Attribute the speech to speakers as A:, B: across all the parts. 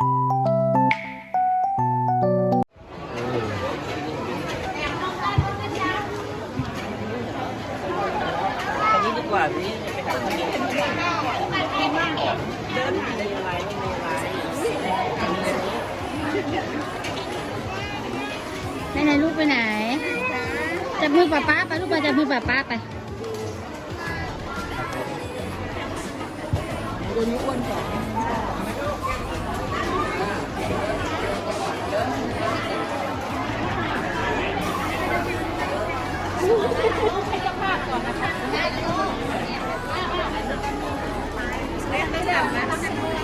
A: อันนี้ดีกว่าพี่ไปหาคนนี้เดินหาได้ยังไงไม่มีอะไรอันนี้อันนี้
B: ไหนไหนลูกไปไหน จับมือป้าป้าไปลูกไปจับมือป้าป้าไป
A: ตัวนี้อ้วนกว่า
B: มัน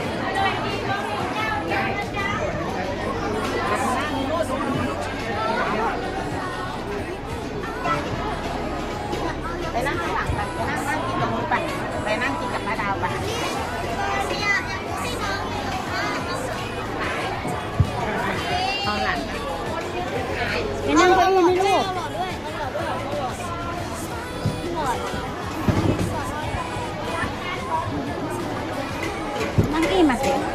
B: นั่งเก้าอี้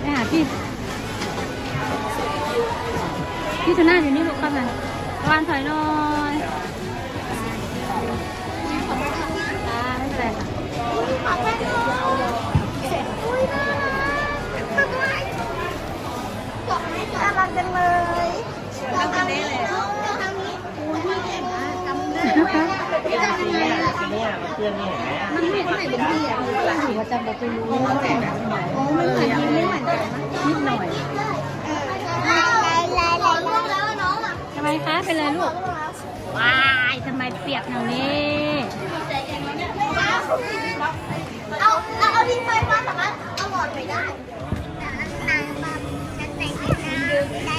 B: ไปหาพี่ พี่ทูน่าอยู่นี่ลูกเข้ามาตะวันถอยหน่อย นะคะ
A: ทีนี้มันเพื่อนนี่เห็นไหม
B: มันไม่ไม่เป็นพี่อะถือว่าจำแบบไปรู้ว่าแต่งโอ้ไม่เหมือนกันไม่เหมือนกันนิดหน่อยทำไมคะเป็นไรลูกว้ายทำไมเปียกอย่างนี้
C: เอาเอาเอาทิ้งไปว่าสามารถเอาหลอดไปได้นางแบบฉันแต่งหน้าได้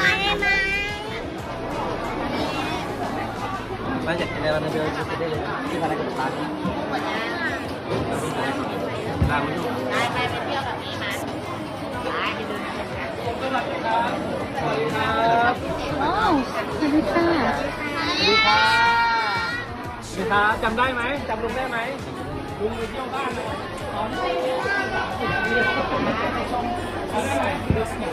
B: ได้ไหม
A: มาจากที่ไหนมาเดินที่ไหนเลยที่มาในกรุงเทพตามไปด้
B: ไปไปไปเที่ยวกับพี่มาไปไปดูสวัสดี
D: ครับโอ้สวัสดีค่ะสวัสดีค่ะสวัสดีครับจำได้ไหมจำลุงได้ไหมลุ
A: งไปเที่ยวบ้านเลยตอนนี้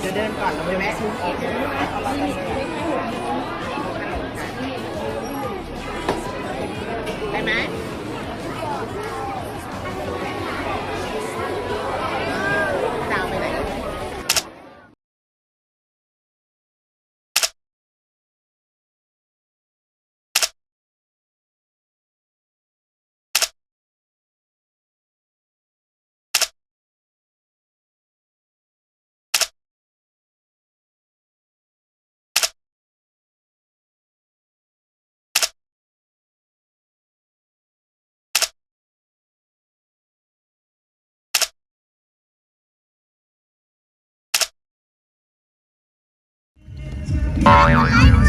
A: เดี๋ยวเดินก่อนเราไปแวะซื้อเค้ก
C: Bye.